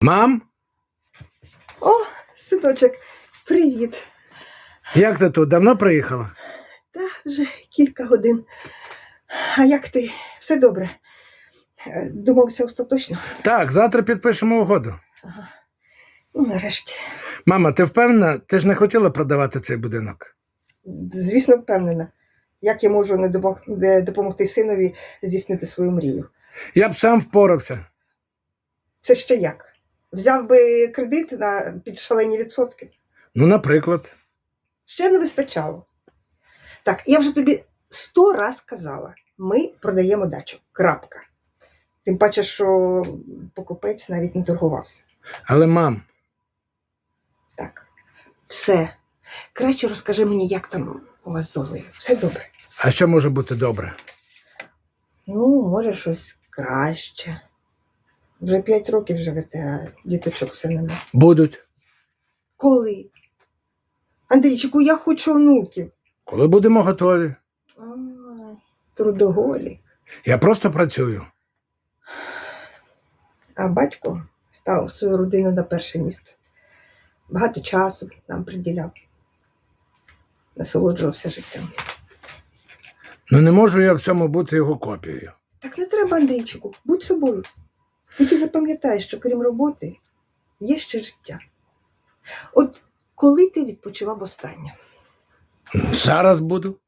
Мам, О, синочок, привіт. як ти тут? Давно приїхала? Та вже кілька годин. А як ти? Все добре? Е, Думав, все остаточно? Так, завтра підпишемо угоду. Ага. Ну, нарешті. Мама, ти впевнена, ти ж не хотіла продавати цей будинок? Звісно, впевнена. Як я можу не допомогти синові здійснити свою мрію? Я б сам впорався. Це ще як? Взяв би кредит на під шалені відсотки? Ну, наприклад. Ще не вистачало. Так, я вже тобі сто раз казала: ми продаємо дачу. Крапка. Тим паче, що покупець навіть не торгувався. Але мам, Так, все. Краще розкажи мені, як там у вас з Золею. Все добре. а що може бути добре? Ну, може, щось краще. Вже п'ять років живете, а діточок все нема. Будуть. Коли? Андрійчику, я хочу онуків. Коли будемо готові. Ай, трудоголік. Я просто працюю. А батько став свою родину на перше місце. Багато часу нам приділяв. Насолоджувався життям. Ну не можу я в цьому бути його копією. Так не треба, Андрійчику, будь собою. Тільки запам'ятай, що крім роботи є ще життя. От коли ти відпочивав останнє? Зараз буду.